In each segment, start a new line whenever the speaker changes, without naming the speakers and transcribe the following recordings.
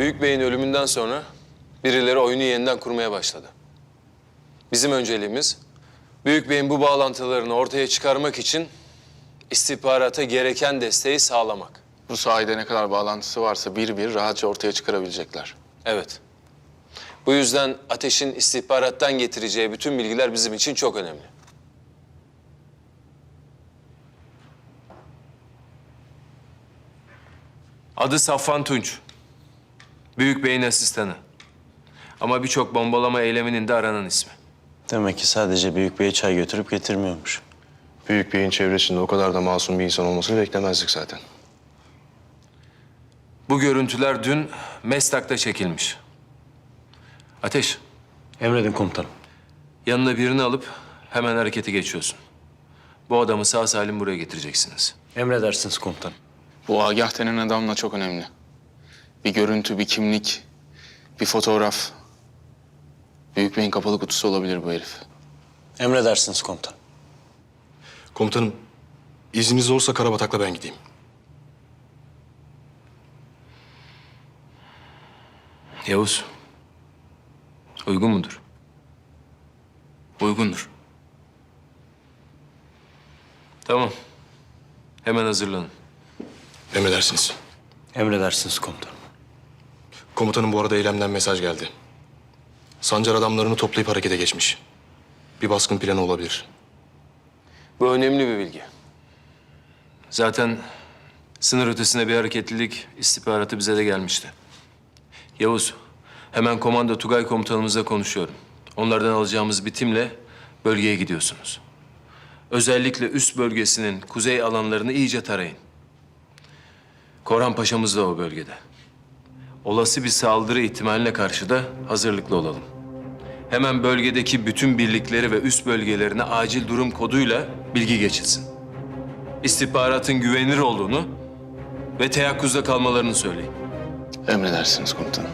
Büyük Bey'in ölümünden sonra birileri oyunu yeniden kurmaya başladı. Bizim önceliğimiz Büyük Bey'in bu bağlantılarını ortaya çıkarmak için istihbarata gereken desteği sağlamak.
Bu sahide ne kadar bağlantısı varsa bir bir rahatça ortaya çıkarabilecekler.
Evet. Bu yüzden Ateş'in istihbarattan getireceği bütün bilgiler bizim için çok önemli. Adı Safvan Tunç. Büyük Bey'in asistanı. Ama birçok bombalama eyleminin de aranan ismi.
Demek ki sadece Büyük Bey'e çay götürüp getirmiyormuş.
Büyük Bey'in çevresinde o kadar da masum bir insan olmasını beklemezdik zaten.
Bu görüntüler dün Mestak'ta çekilmiş. Ateş,
Emredin komutanım.
yanına birini alıp hemen harekete geçiyorsun. Bu adamı sağ salim buraya getireceksiniz.
Emredersiniz komutanım.
Bu Agah denen adamla çok önemli. Bir görüntü, bir kimlik, bir fotoğraf. Büyük Bey'in kapalı kutusu olabilir bu herif.
Emredersiniz komutanım.
Komutanım, izniniz olursa Karabatak'la ben gideyim.
Yavuz, uygun mudur?
Uygundur.
Tamam. Hemen hazırlanın.
Emredersiniz.
Emredersiniz komutanım.
Komutanım bu arada eylemden mesaj geldi. Sancar adamlarını toplayıp harekete geçmiş. Bir baskın planı olabilir.
Bu önemli bir bilgi. Zaten sınır ötesine bir hareketlilik istihbaratı bize de gelmişti. Yavuz, hemen komando Tugay komutanımızla konuşuyorum. Onlardan alacağımız bir timle bölgeye gidiyorsunuz. Özellikle üst bölgesinin kuzey alanlarını iyice tarayın. Korhan Paşa'mız da o bölgede. Olası bir saldırı ihtimaline karşı da hazırlıklı olalım. Hemen bölgedeki bütün birlikleri ve üst bölgelerine acil durum koduyla bilgi geçilsin. İstihbaratın güvenilir olduğunu ve teyakkuzda kalmalarını söyleyin.
Emredersiniz komutanım.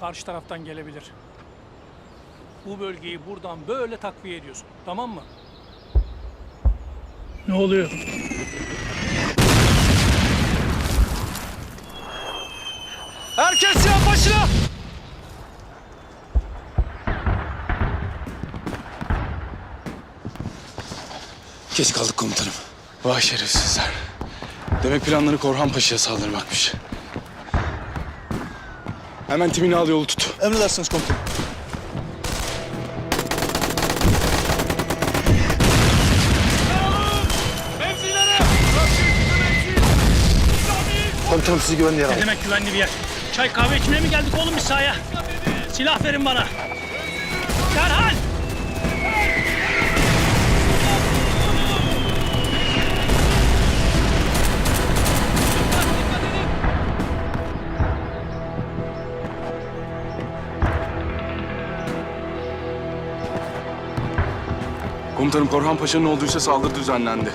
Karşı taraftan gelebilir. Bu bölgeyi buradan böyle takviye ediyorsun. Tamam mı? Ne oluyor? Herkes silah başına!
Geç kaldık komutanım. Vay şerefsizler. Demek planları Korhan Paşa'ya saldırmakmış. Hemen timini al yolu tut.
Emredersiniz komutanım. Komutanım sizi güvenliğe
Ne
alın.
demek güvenli bir yer? Çay kahve içmeye mi geldik oğlum biz sahaya? Silah verin bana. Derhal!
Komutanım Korhan Paşa'nın olduysa saldırı düzenlendi.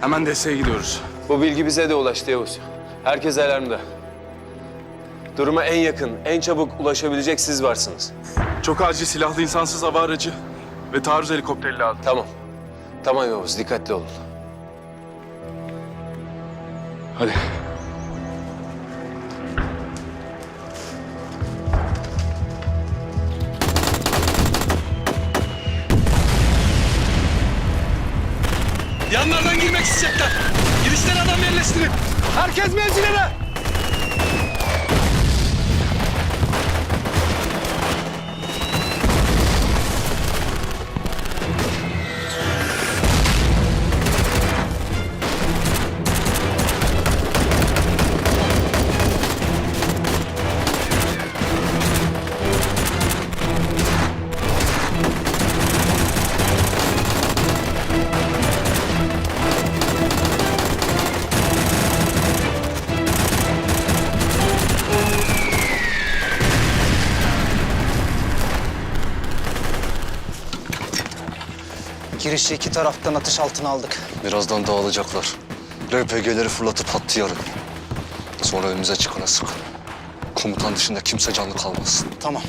Hemen desteğe gidiyoruz.
Bu bilgi bize de ulaştı Yavuz. Herkes alarmda. Duruma en yakın, en çabuk ulaşabilecek siz varsınız.
Çok acil silahlı insansız hava aracı ve taarruz helikopteri lazım.
Tamam. Tamam Yavuz, dikkatli olun.
Hadi. Yanlardan girmek isteyecekler. Girişten adam yerleştirin. Herkes mevzilere.
Girişi iki taraftan atış altına aldık.
Birazdan dağılacaklar. RPG'leri fırlatıp hattı yarın. Sonra önümüze çıkana sıkın. Komutan dışında kimse canlı kalmasın.
Tamam.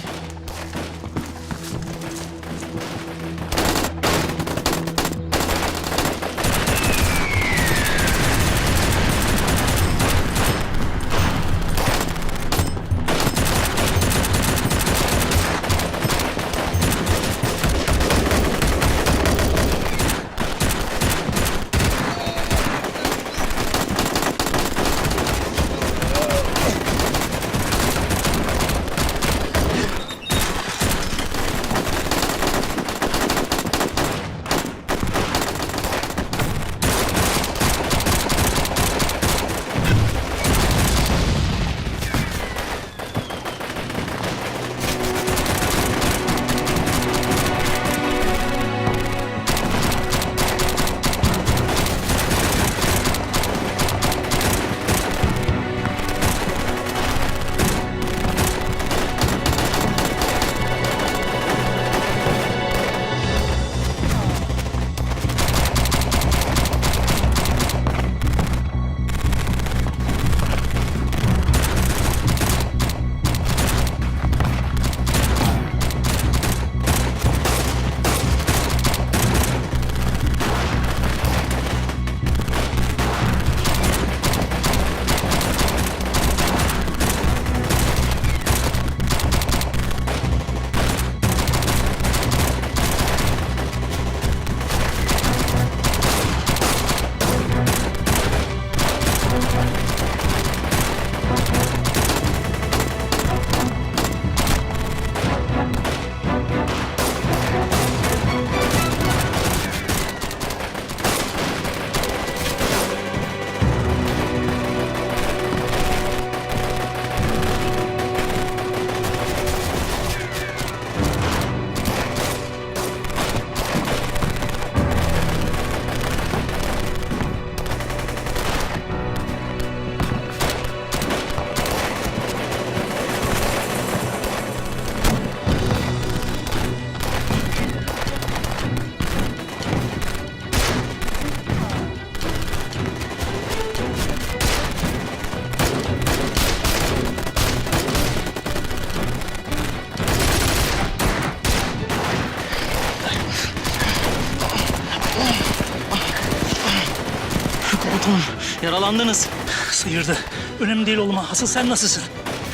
Yaralandınız.
Sıyırdı. Önemli değil oğlum. Asıl sen nasılsın?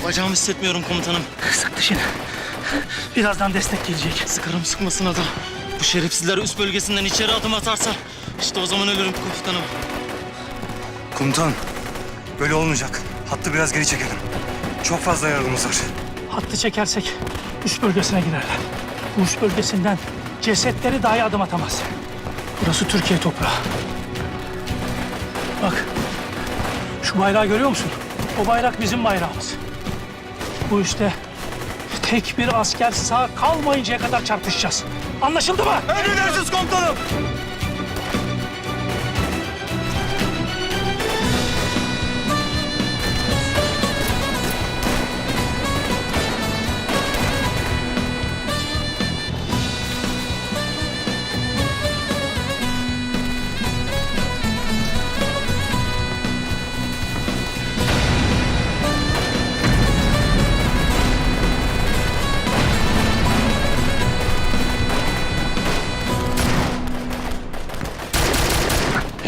Bacağımı hissetmiyorum komutanım.
Sık dişini. Birazdan destek gelecek.
Sıkarım sıkmasın adam. Bu şerefsizler üst bölgesinden içeri adım atarsa işte o zaman ölürüm komutanım.
Komutan, böyle olmayacak. Hattı biraz geri çekelim. Çok fazla yaralımız var.
Hattı çekersek üst bölgesine girerler. Bu üst bölgesinden cesetleri dahi adım atamaz. Burası Türkiye toprağı. Şu bayrağı görüyor musun? O bayrak bizim bayrağımız. Bu üstte tek bir asker sağ kalmayıncaya kadar çarpışacağız. Anlaşıldı mı?
Emredersiniz komutanım.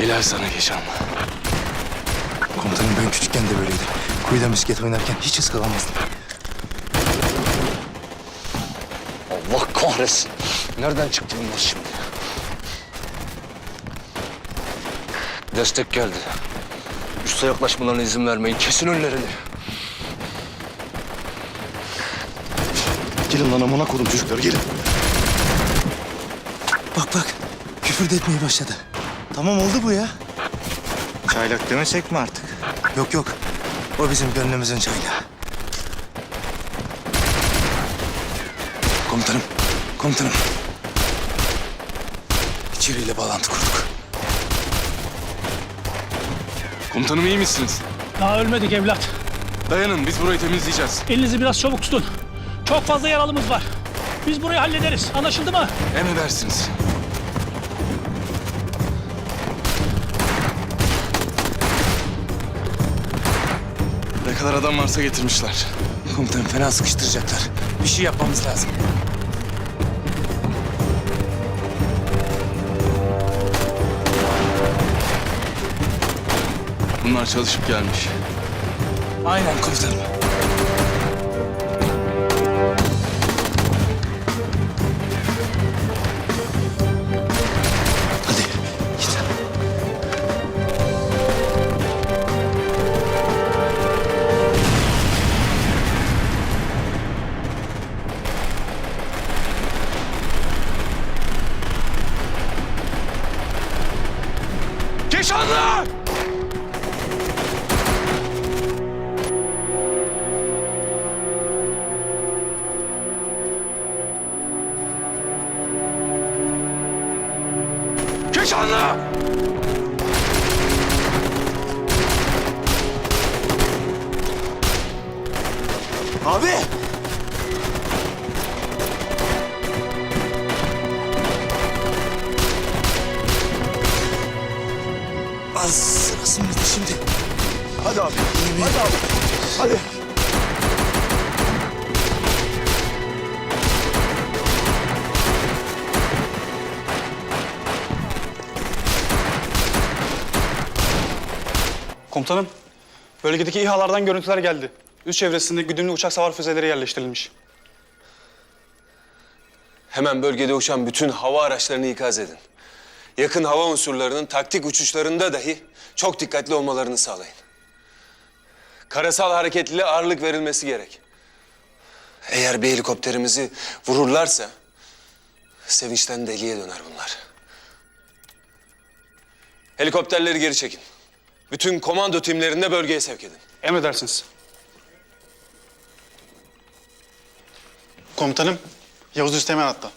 Helal sana Keşan. Komutanım
küçükken de böyleydi. Kuyuda misket oynarken hiç ıskalamazdım.
Allah kahretsin. Nereden çıktı bunlar şimdi? Destek geldi. Üste yaklaşmalarına izin vermeyin. Kesin önlerini.
Gelin lan amına kodum çocuklar gelin. Bak bak küfür de etmeye başladı. Tamam oldu bu ya. Çaylak demesek mi artık? Yok yok. O bizim gönlümüzün çaylağı. Komutanım, komutanım. İçeriyle bağlantı kurduk.
Komutanım iyi misiniz?
Daha ölmedik evlat.
Dayanın biz burayı temizleyeceğiz.
Elinizi biraz çabuk tutun. Çok fazla yaralımız var. Biz burayı hallederiz. Anlaşıldı mı?
Emredersiniz. Kadar adam varsa getirmişler.
Komutanım fena sıkıştıracaklar. Bir şey yapmamız lazım.
Bunlar çalışıp gelmiş.
Aynen komutanım.
Komutanım, bölgedeki İHA'lardan görüntüler geldi. Üst çevresinde güdümlü uçak savar füzeleri yerleştirilmiş.
Hemen bölgede uçan bütün hava araçlarını ikaz edin. Yakın hava unsurlarının taktik uçuşlarında dahi çok dikkatli olmalarını sağlayın. Karasal hareketliliğe ağırlık verilmesi gerek. Eğer bir helikopterimizi vururlarsa sevinçten deliye döner bunlar. Helikopterleri geri çekin. Bütün komando timlerini de bölgeye sevk edin.
Emredersiniz. Komutanım, Yavuz Üsteğmen hatta.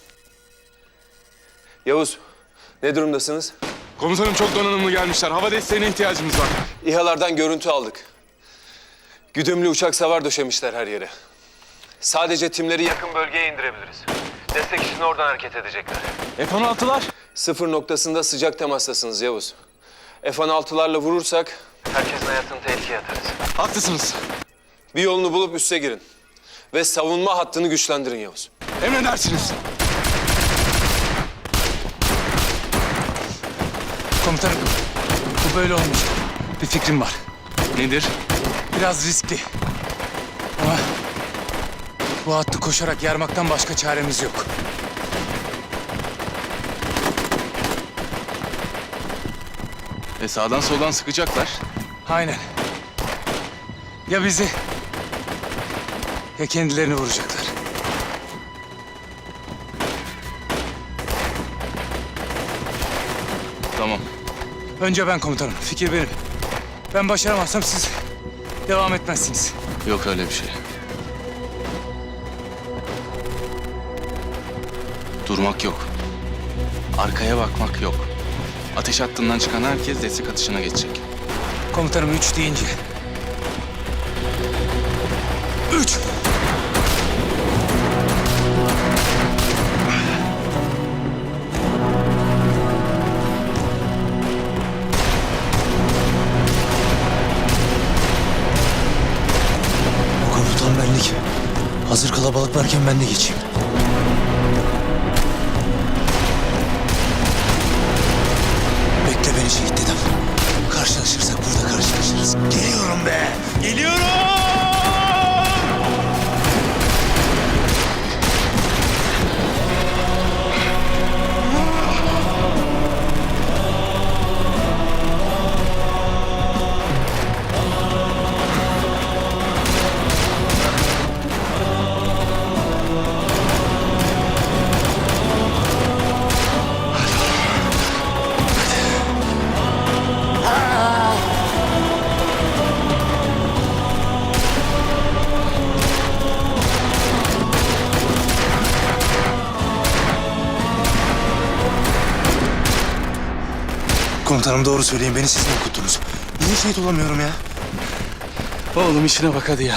Yavuz, ne durumdasınız?
Komutanım çok donanımlı gelmişler. Hava desteğine ihtiyacımız var.
İHA'lardan görüntü aldık. Güdümlü uçak savar döşemişler her yere. Sadece timleri yakın bölgeye indirebiliriz. Destek için oradan hareket edecekler.
F-16'lar?
Sıfır noktasında sıcak temastasınız Yavuz. F-16'larla vurursak herkesin hayatını tehlikeye atarız.
Haklısınız.
Bir yolunu bulup üste girin. Ve savunma hattını güçlendirin Yavuz.
Emredersiniz.
Komutanım, bu böyle olmayacak. Bir fikrim var.
Nedir?
Biraz riskli. Ama bu hattı koşarak yarmaktan başka çaremiz yok.
E sağdan soldan sıkacaklar.
Aynen. Ya bizi ya kendilerini vuracaklar.
Tamam.
Önce ben komutanım. Fikir benim. Ben başaramazsam siz devam etmezsiniz.
Yok öyle bir şey. Durmak yok. Arkaya bakmak yok. Ateş hattından çıkan herkes destek atışına geçecek.
Komutanım üç deyince. Üç.
Komutan benlik. Hazır kalabalık varken ben de geçeyim.
Be. Geliyorum. Komutanım doğru söyleyin. Beni siz mi okuttunuz? Niye şehit olamıyorum ya?
Oğlum işine bak hadi ya.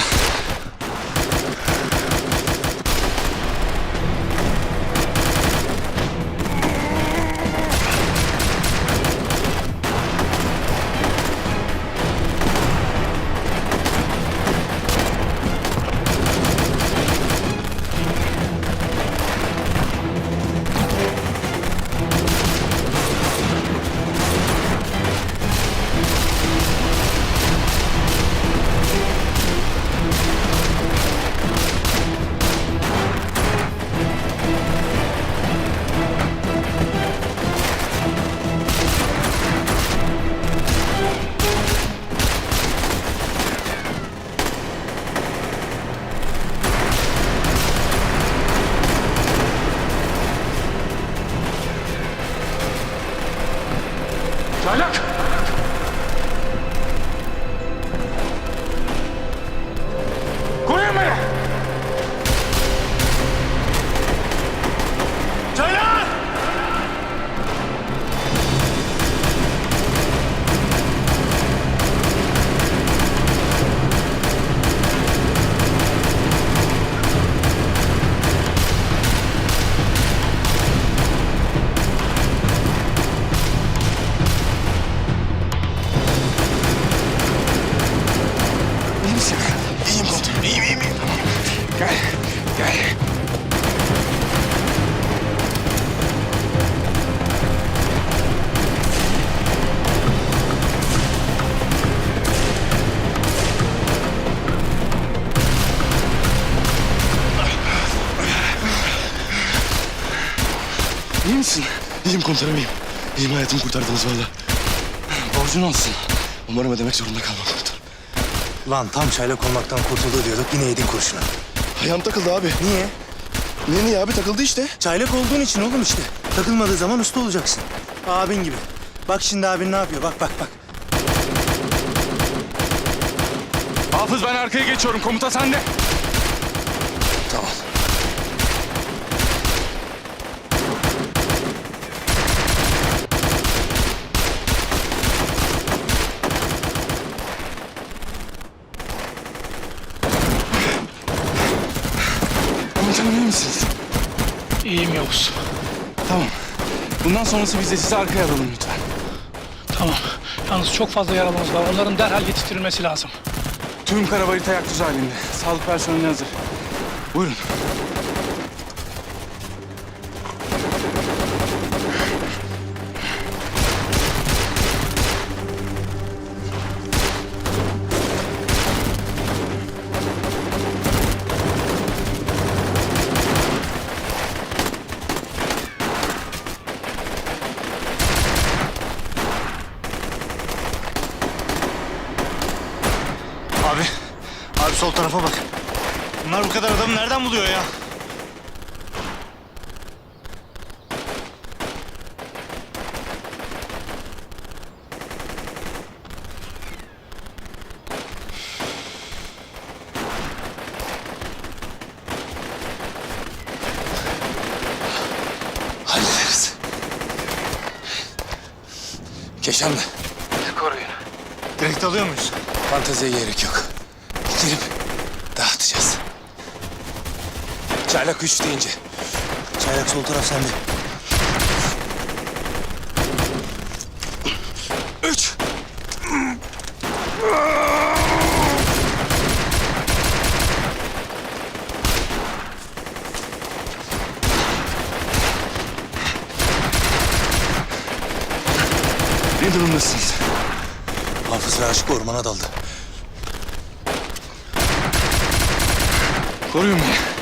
İyi misin? İyiyim komutanım iyiyim. İyiyim hayatımı kurtardınız valla. Borcun olsun. Umarım ödemek zorunda kalmam komutanım.
Lan tam çaylak olmaktan kurtuldu diyorduk. Yine yedin kurşuna.
Ayağım takıldı abi.
Niye?
Niye niye abi takıldı işte.
Çaylak olduğun için oğlum işte. Takılmadığı zaman usta olacaksın. Abin gibi. Bak şimdi abin ne yapıyor? Bak bak bak.
Hafız ben arkaya geçiyorum. Komuta sende. Tamam. Komutanım iyi misiniz?
İyiyim Yavuz.
Tamam. Bundan sonrası biz de sizi arkaya alalım lütfen.
Tamam. Yalnız çok fazla yaralımız var. Onların derhal yetiştirilmesi lazım.
Tüm karabayı ayak düz halinde. Sağlık personeli hazır. Buyurun.
Sol tarafa bak. Bunlar bu kadar adamı nereden buluyor ya?
Hallederiz. Keşanlı.
Direkt alıyor muyuz?
Fanteziye gerek yok. Çaylak üç deyince.
Çaylak sol taraf sende.
Üç. Ne durumdasınız?
Hafız ve Aşık ormana daldı.
Koruyun beni.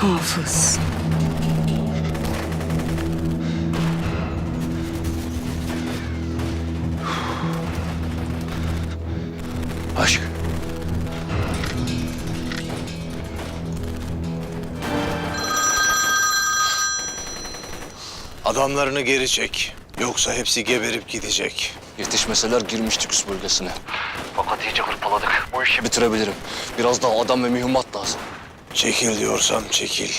Hafız.
Aşk.
Adamlarını geri çek. Yoksa hepsi geberip gidecek.
Yetişmeseler girmiştik üst bölgesine. Fakat iyice hırpaladık. Bu işi bitirebilirim. Biraz daha adam ve mühimmat.
Çekil diyorsam çekil.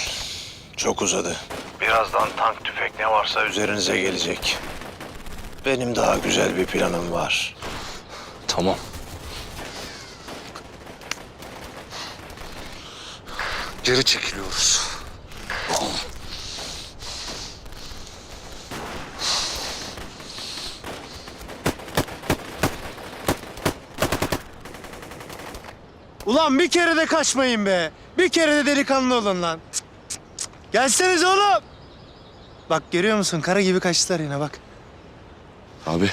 Çok uzadı. Birazdan tank tüfek ne varsa üzerinize gelecek. Benim daha güzel bir planım var.
Tamam. Geri çekiliyoruz.
Ulan bir kere de kaçmayın be. Bir kere de delikanlı olun lan. Cık, cık, cık. Gelseniz oğlum. Bak görüyor musun? Kara gibi kaçtılar yine bak.
Abi.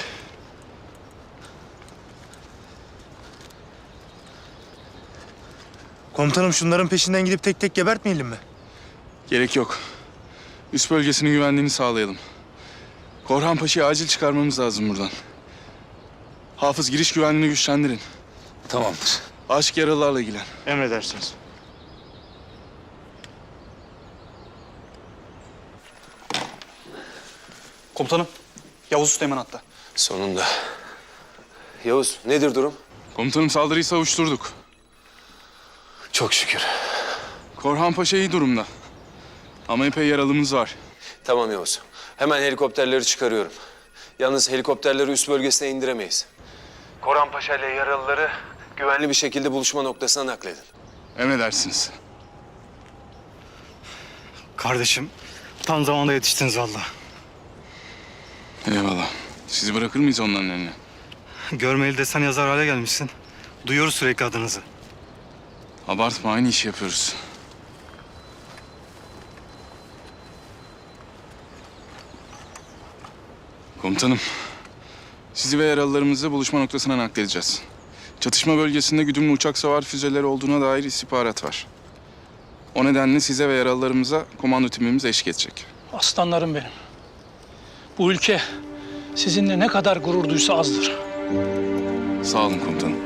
Komutanım şunların peşinden gidip tek tek gebertmeyelim mi?
Gerek yok. Üst bölgesinin güvenliğini sağlayalım. Korhan Paşa'yı acil çıkarmamız lazım buradan. Hafız giriş güvenliğini güçlendirin.
Tamamdır.
Aşk yaralılarla ilgilen.
Emredersiniz.
Komutanım, Yavuz Üsteğmen hatta.
Sonunda. Yavuz nedir durum?
Komutanım saldırıyı savuşturduk.
Çok şükür.
Korhan Paşa iyi durumda. Ama epey yaralımız var.
Tamam Yavuz. Hemen helikopterleri çıkarıyorum. Yalnız helikopterleri üst bölgesine indiremeyiz. Koran Paşa ile yaralıları güvenli bir şekilde buluşma noktasına nakledin.
Emredersiniz.
Kardeşim tam zamanda yetiştiniz valla.
Eyvallah. Sizi bırakır mıyız onların eline?
Görmeli desen yazar hale gelmişsin. Duyuyoruz sürekli adınızı.
Abartma aynı işi yapıyoruz. Komutanım, sizi ve yaralılarımızı buluşma noktasına nakledeceğiz. Çatışma bölgesinde güdümlü uçak savar füzeleri olduğuna dair istihbarat var. O nedenle size ve yaralılarımıza komando timimiz eşlik edecek.
Aslanlarım benim. Bu ülke sizinle ne kadar gurur duysa azdır.
Sağ olun komutanım.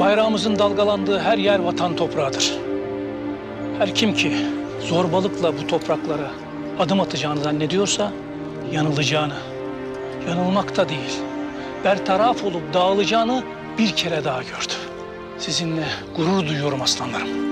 Bayrağımızın dalgalandığı her yer vatan toprağıdır. Her kim ki zorbalıkla bu topraklara adım atacağını zannediyorsa yanılacağını, yanılmakta değil, bertaraf olup dağılacağını bir kere daha gördü. Sizinle gurur duyuyorum aslanlarım.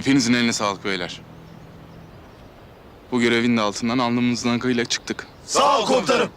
Hepinizin eline sağlık beyler. Bu görevin de altından alnımızdan akıyla çıktık.
Sağ ol komutanım.